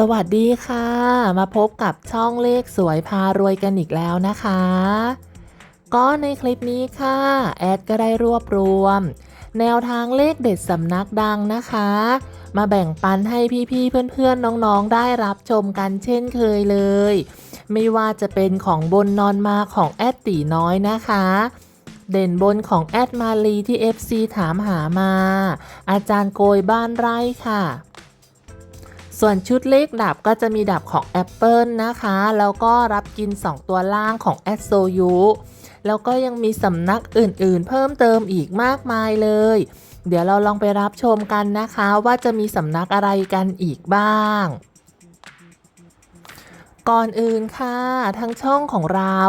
สวัสดีค่ะ มาพบกับช่องเลขสวยพารวยกันอีกแล้วนะคะ ก็ในคลิปนี้ค่ะ แอดก็ได้รวบรวม แนวทางเลขเด็ดสำนักดังนะคะ มาแบ่งปันให้พี่ๆเพื่อนๆน้องๆได้รับชมกันเช่นเคยเลย ไม่ว่าจะเป็นของบนนอนมาของแอดตีน้อยนะคะเด่นบนของแอดมาลีที่ FC ถามหามา อาจารย์โกยบ้านไร่ค่ะ ส่วนชุดเลขดับก็จะมีดับของ Apple นะคะ แล้วก็รับกิน 2 ตัวล่างของแอดโซยูแล้วก็ยังมีสำนักอื่นๆ เพิ่มเติมอีกมากมายเลย เดี๋ยวเราลองไปรับชมกันนะคะว่าจะมีสำนักอะไรกันอีกบ้างก่อนอื่นค่ะทั้งช่องของเรา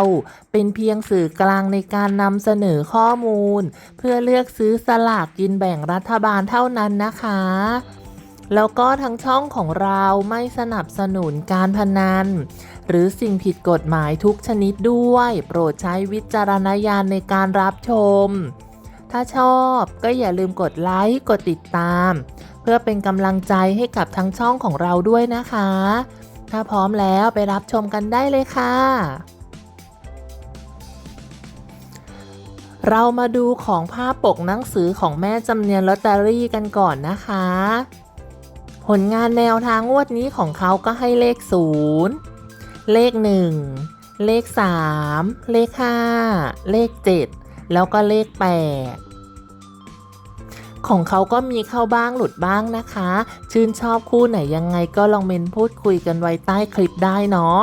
เป็นเพียงสื่อกลางในการนำเสนอข้อมูล เพื่อเลือกซื้อสลากกินแบ่งรัฐบาลเท่านั้นนะคะ แล้วก็ทั้งช่องของเราไม่สนับสนุนการพนัน หรือสิ่งผิดกฎหมายทุกชนิดด้วย โปรดใช้วิจารณญาณในการรับชม ถ้าชอบก็อย่าลืมกดไลค์กดติดตาม เพื่อเป็นกำลังใจให้กับทั้งช่องของเราด้วยนะคะ ถ้าพร้อมแล้วไปรับชมกันได้เลยค่ะเรามาดูของภาพปกหนังสือของแม่จำเนียนลอตเตอรี่กันก่อนนะคะ ผลงานแนวทางงวดนี้ของเขาก็ให้เลข 0 เลข 1 เลข 3 เลข 5 เลข 7 แล้วก็เลข 8 ของเขาก็มีเข้าบ้างหลุดบ้างนะคะ ชื่นชอบคู่ไหนยังไงก็ลองเมนพูดคุยกันไว้ใต้คลิปได้เนาะ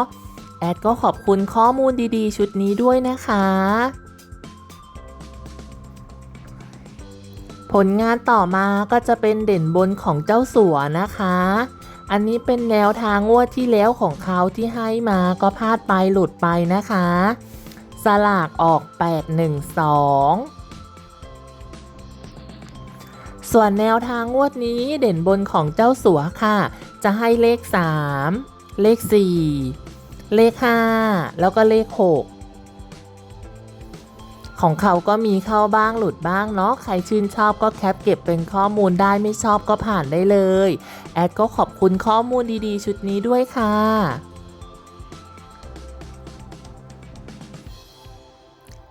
แอดก็ขอบคุณข้อมูลดีๆ ชุดนี้ด้วยนะคะ ผลงานต่อมาก็จะเป็นเด่นบนของเจ้าสัวนะคะ อันนี้เป็นแนวทางงวดที่แล้วของเขาที่ให้มาก็พลาดไปหลุดไปนะคะ สลากออก 812ส่วนแนวทางงวดนี้เด่นบนของเจ้าสัวค่ะ จะให้เลข 3 เลข 4 เลข 5 แล้วก็เลข 6 ของเขาก็มีเข้าบ้างหลุดบ้างเนาะใครชื่นชอบก็แคปเก็บเป็นข้อมูลได้ไม่ชอบก็ผ่านได้เลย แอดก็ขอบคุณข้อมูลดีๆ ชุดนี้ด้วยค่ะ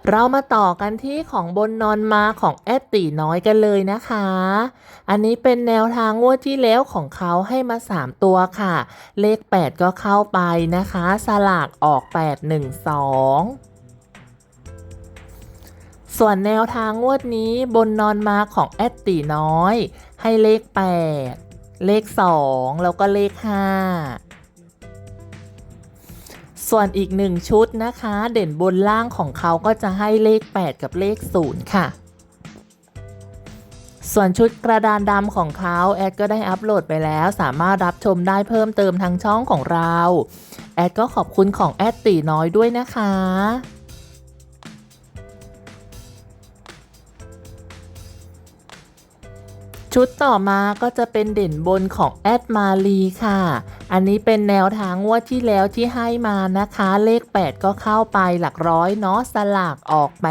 เรามาต่อกันที่ของบนนอนมาของแอดตีน้อยกันเลยนะคะ อันนี้เป็นแนวทางงวดที่แล้วของเขาให้มา 3 ตัวค่ะ เลข 8 ก็เข้าไปนะคะ สลากออก 812 ส่วนแนวทางงวดนี้บนนอนมาของแอดตีน้อย ให้เลข 8 เลข 2 แล้วก็เลข 5 ส่วนอีกหนึ่งชุดนะคะ เด่นบนล่างของเขาก็จะให้เลข 8 กับเลข 0 ค่ะ ส่วนชุดกระดานดำของเขาแอดก็ได้อัปโหลดไปแล้ว สามารถรับชมได้เพิ่มเติมทางช่องของเรา แอดก็ขอบคุณของแอดตีน้อยด้วยนะคะ ชุดต่อมาก็จะเป็นเด่นบนของแอดมาลีค่ะ อันนี้เป็นแนวทางงวดที่แล้วที่ให้มานะคะ เลข 8 ก็เข้าไปหลักร้อยเนาะสลากออก 812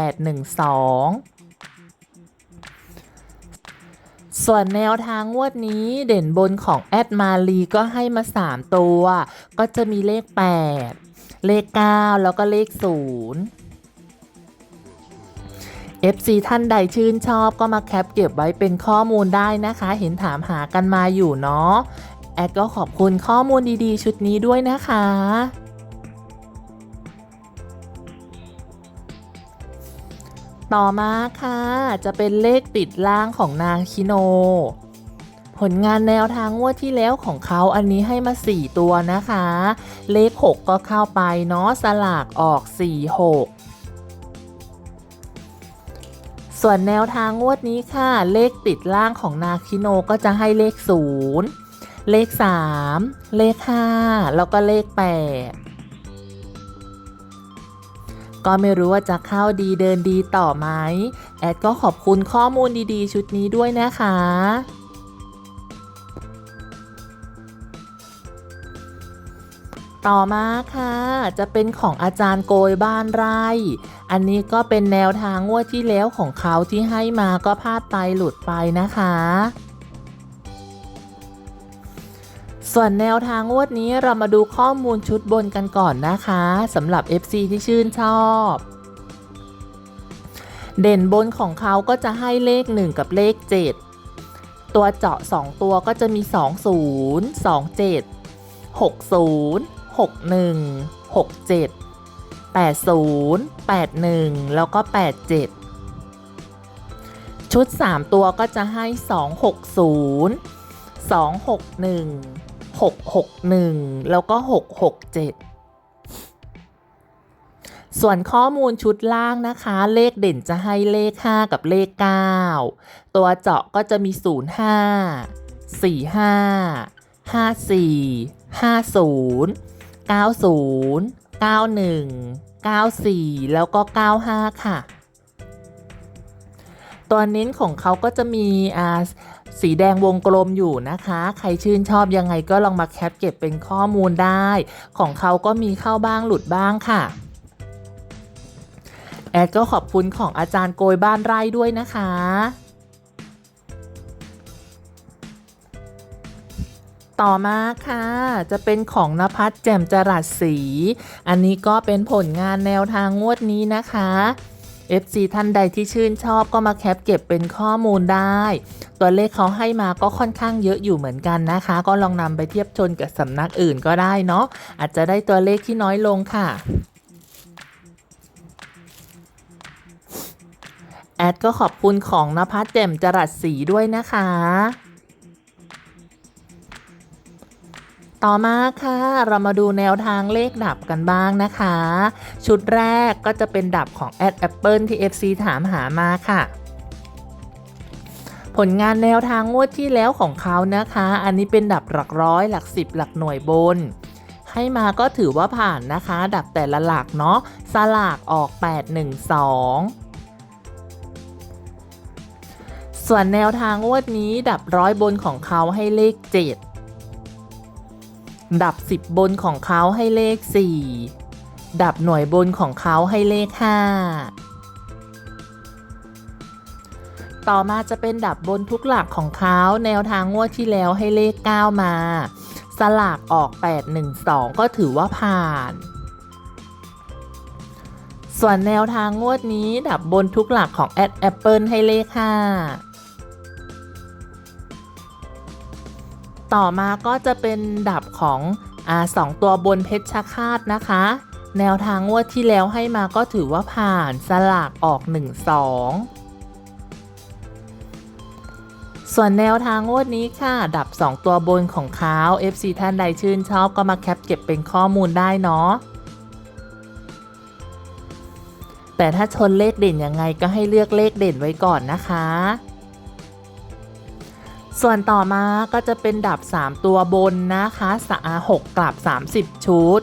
ส่วนแนวทางงวดนี้เด่นบนของแอดมาลีก็ให้มา 3 ตัว ก็จะมีเลข 8 เลข 9 แล้วก็เลข 0 FC ท่านใดชื่นชอบก็มาแคปเก็บไว้เป็นข้อมูลได้นะคะ เห็นถามหากันมาอยู่เนาะแอดก็ขอบคุณข้อมูลดีๆ ชุดนี้ด้วยนะคะ ต่อมาค่ะ จะเป็นเลขติดล่างของนางคิโน ผลงานแนวทางงวดที่แล้วของเขาอันนี้ให้มา 4 ตัวนะคะ เลข 6 ก็เข้าไปเนาะสลากออก 4 6 ส่วนแนวทางงวดนี้ค่ะ เลขติดล่างของนาคิโนก็จะให้เลข 0 เลข 3 เลข 5 แล้วก็เลข 8 ก็ไม่รู้ว่าจะเข้าดีเดินดีต่อไหม แอดก็ขอบคุณข้อมูลดีๆ ชุดนี้ด้วยนะคะ ต่อมาค่ะ จะเป็นของอาจารย์โกยบ้านไร่ อันนี้ก็เป็นแนวทางงวดที่แล้วของเขาที่ให้มาก็พลาดไปหลุดไปนะคะ ส่วนแนวทางงวดนี้เรามาดูข้อมูลชุดบนกันก่อนนะคะสำหรับ FC ที่ชื่นชอบ เด่นบนของเขาก็จะให้เลข 1 กับเลข 7 ตัวเจาะ 2 ตัวก็จะมี 20 27 60 61 67 80 81 แล้วก็ 87 ชุด 3 ตัวก็จะให้ 260 261 661 แล้วก็ 667ส่วนข้อมูลชุดล่างนะคะ เลขเด่นจะให้เลข 5 กับเลข 9 ตัวเจาะก็จะมี 05 45 54 50 90 91 94 แล้วก็ 95 ค่ะ ตัวเน้นของเขาก็จะมีอ่าสีแดงวงกลมอยู่นะคะ ใครชื่นชอบยังไงก็ลองมาแคปเก็บเป็นข้อมูลได้ ของเขาก็มีเข้าบ้างหลุดบ้างค่ะ แอดก็ขอบคุณของอาจารย์โกยบ้านไร่ด้วยนะคะ ต่อมาค่ะ จะเป็นของนภัสแจ่มจรัสสีอันนี้ก็เป็นผลงานแนวทางงวดนี้นะคะ FC ท่านใดที่ชื่นชอบก็มาแคปเก็บเป็นข้อมูลได้ ตัวเลขเขาให้มาก็ค่อนข้างเยอะอยู่เหมือนกันนะคะ ก็ลองนำไปเทียบชนกับสำนักอื่นก็ได้เนาะอาจจะได้ตัวเลขที่น้อยลงค่ะแอดก็ขอบคุณของนภัสแจ่มจรัสสีด้วยนะคะ ต่อมาค่ะ เรามาดูแนวทางเลขดับกันบ้างนะคะ ชุดแรกก็จะเป็นดับของแอดแอปเปิลที่ FC ถามหามาค่ะ ผลงานแนวทางงวดที่แล้วของเขานะคะ อันนี้เป็นดับหลักร้อยหลักสิบหลักหน่วยบน ให้มาก็ถือว่าผ่านนะคะ ดับแต่ละหลักเนาะสลากออก 812ส่วนแนวทางงวดนี้ดับร้อยบนของเขาให้เลข 7 ดับ 10 บนของเขาให้เลข 4 ดับหน่วยบนของเขาให้เลข 5 ต่อมาจะเป็นดับบนทุกหลักของเขาแนวทางงวดที่แล้วให้เลข 9 มา สลากออก 812 ก็ถือว่าผ่าน ส่วนแนวทางงวดนี้ดับบนทุกหลักของแอดแอปเปิลให้เลข 5 ต่อมาก็จะเป็นดับของอาสองตัวบนเพชรชคาตนะคะ แนวทางงวดที่แล้วให้มาก็ถือว่าผ่านสลากออก 1 2 ส่วนแนวทางงวดนี้ค่ะ ดับ 2 ตัวบนของเขา FC ท่านใดชื่นชอบก็มาแคปเก็บเป็นข้อมูลได้เนาะแต่ถ้าชนเลขเด่นยังไงก็ให้เลือกเลขเด่นไว้ก่อนนะคะ ส่วนต่อมาก็จะเป็นดับ 3 ตัวบนนะคะสะอา6กลับ 30 ชุด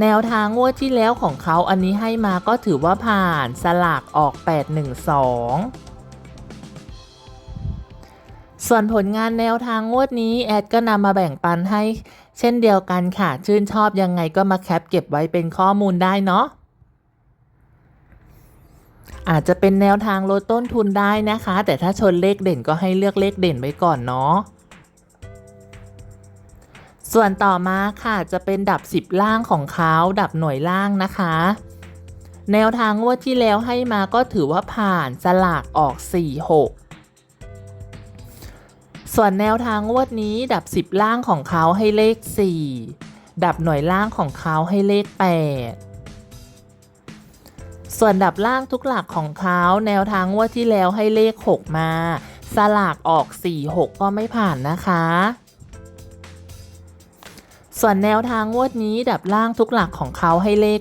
แนวทางงวดที่แล้วของเขาอันนี้ให้มาก็ถือว่าผ่านสลากออก 812ส่วนผลงานแนวทางงวดนี้ แอดก็นำมาแบ่งปันให้ เช่นเดียวกันค่ะ ชื่นชอบยังไงก็มาแคปเก็บไว้เป็นข้อมูลได้เนาะ อาจจะเป็นแนวทางลดต้นทุนได้นะคะ แต่ถ้าชนเลขเด่นก็ให้เลือกเลขเด่นไว้ก่อนเนาะส่วนต่อมาค่ะจะเป็นดับ 10 ล่างของเขาดับหน่วยล่างนะคะ แนวทางงวดที่แล้วให้มาก็ถือว่าผ่านสลากออก 4 6 ส่วนแนวทางงวดนี้ดับ 10 ล่างของเขาให้เลข 4 ดับหน่วยล่างของเขาให้เลข 8 ส่วนดับล่างทุกหลักของเขาแนวทางงวดที่แล้วให้เลข 6 มา สลากออก 4 6 ก็ไม่ผ่านนะคะ ส่วนแนวทางงวดนี้ดับล่างทุกหลักของเขาให้เลข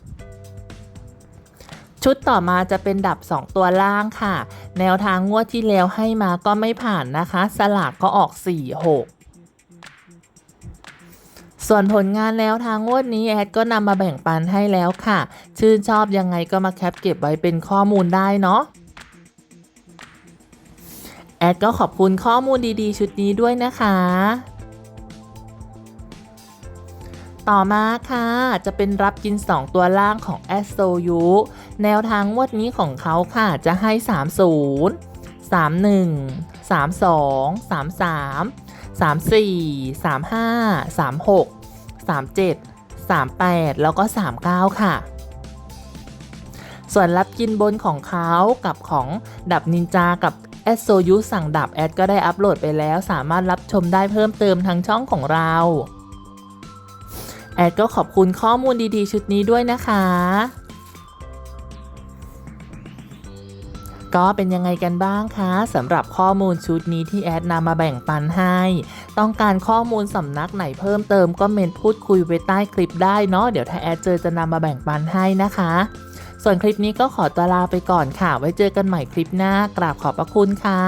8 ชุดต่อมาจะเป็นดับ 2 ตัวล่างค่ะ แนวทางงวดที่แล้วให้มาก็ไม่ผ่านนะคะ สลากก็ออก 4 6 ส่วนผลงานแนวทางงวดนี้แอดก็นำมาแบ่งปันให้แล้วค่ะ ชื่นชอบยังไงก็มาแคปเก็บไว้เป็นข้อมูลได้เนาะแอดก็ขอบคุณข้อมูลดีๆ ชุดนี้ด้วยนะคะ ต่อมาค่ะ จะเป็นรับกิน 2 ตัวล่างของ a s o u แนวทางงวดนี้ของเขาค่ะ จะให้ 30 31 32 33 34 35 36 37 38 แล้วก็ 39 ค่ะ ส่วนรับกินบนของเขากับของดับนินจากับแอดโซยุสั่งดับแอดก็ได้อัปโหลดไปแล้ว สามารถรับชมได้เพิ่มเติมทางช่องของเราแอดก็ขอบคุณข้อมูลดีๆ ชุดนี้ด้วยนะคะ ก็เป็นยังไงกันบ้างคะสำหรับข้อมูลชุดนี้ที่แอดนำมาแบ่งปันให้ ต้องการข้อมูลสำนักไหนเพิ่มเติมก็เมนพูดคุยไว้ใต้คลิปได้เนาะเดี๋ยวถ้าแอดเจอจะนำมาแบ่งปันให้นะคะ ส่วนคลิปนี้ก็ขอตัวลาไปก่อนค่ะ ไว้เจอกันใหม่คลิปหน้ากราบขอบพระคุณค่ะ